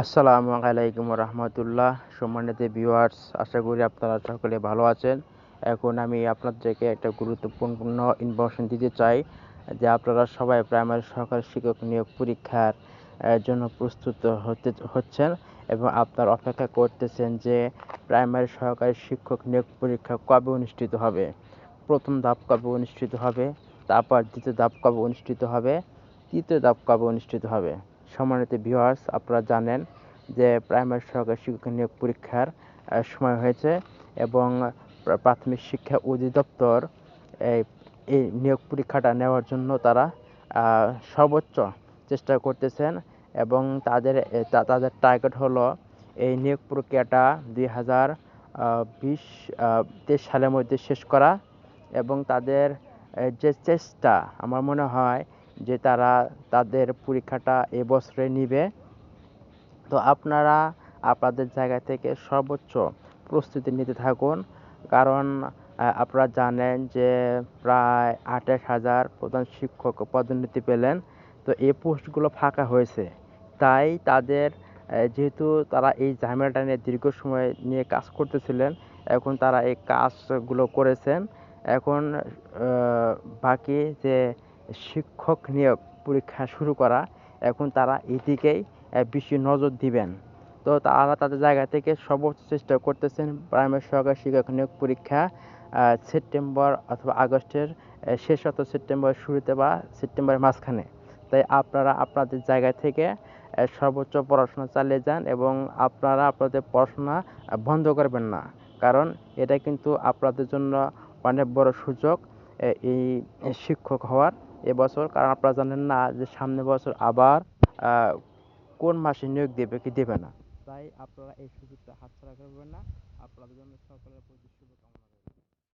আসসালামু আলাইকুম রহমতুল্লাহ। সম্মানিত ভিউয়ার্স আশা করি আপনারা সকলে ভালো আছেন। এখন আমি আপনাদেরকে একটা গুরুত্বপূর্ণ ইনফরমেশন দিতে চাই, যে আপনারা সবাই প্রাইমারি সরকারি শিক্ষক নিয়োগ পরীক্ষার জন্য প্রস্তুত হতে, হচ্ছেন এবং আপনার অপেক্ষা করতেছেন যে প্রাইমারি সহকারী শিক্ষক নিয়োগ পরীক্ষা কবে অনুষ্ঠিত হবে। প্রথম ধাপ কবে অনুষ্ঠিত হবে? তারপর দ্বিতীয় ধাপ কবে অনুষ্ঠিত হবে? তৃতীয় ধাপ কবে অনুষ্ঠিত হবে? সম্মানিত ভিউয়ার্স আপনারা জানেন যে প্রাইমারি সহকারী শিক্ষক নিয়োগ পরীক্ষার সময় হয়েছে এবং প্রাথমিক শিক্ষা অধিদপ্তর এই নিয়োগ পরীক্ষাটা নেওয়ার জন্য তারা সর্বোচ্চ চেষ্টা করতেছেন এবং তাদের তাদের টার্গেট হলো এই নিয়োগ প্রক্রিয়াটা দুই হাজার বিশ তেইশ সালের মধ্যে শেষ করা এবং তাদের যে চেষ্টা, আমার মনে হয় যে তারা তাদের পরীক্ষাটা এবছরে নিবে। তো আপনারা আপনাদের জায়গা থেকে সর্বোচ্চ প্রস্তুতি নিতে থাকুন। কারণ আপনারা জানেন যে প্রায় আঠাশ হাজার প্রধান শিক্ষক পদোন্নতি পেলেন। তো এই পোস্টগুলো ফাঁকা হয়েছে। তাই তাদের যেহেতু তারা এই ঝামেলাটা নিয়ে দীর্ঘ সময় নিয়ে কাজ করতেছিলেন, এখন তারা এই কাজগুলো করেছেন। এখন বাকি যে শিক্ষক নিয়োগ পরীক্ষা শুরু করা। এখন তারা এদিকেই বেশি নজর দিবেন। তো তারা তাদের জায়গা থেকে সর্বোচ্চ চেষ্টা করতেছেন প্রাইমারি সহকারী শিক্ষক নিয়োগ পরীক্ষা সেপ্টেম্বর অথবা আগস্টের শেষ অথবা সেপ্টেম্বর শুরুতে বা সেপ্টেম্বরের মাঝখানে। তাই আপনারা আপনাদের জায়গা থেকে সর্বোচ্চ পড়াশোনা চালিয়ে যান এবং আপনারা আপনাদের পড়াশোনা বন্ধ করবেন না। কারণ এটা কিন্তু আপনাদের জন্য অনেক বড় সুযোগ। এই শিক্ষক হওয়ার এবছর, কারণ আপনারা জানেন না যে সামনের বছর আবার কোন মাসে নিয়োগ দেবে কি দেবে না। তাই আপনারা এই সুযোগটা হাতছাড়া করবেন না। আপনাদের জন্য সকলের প্রতি শুভকামনা।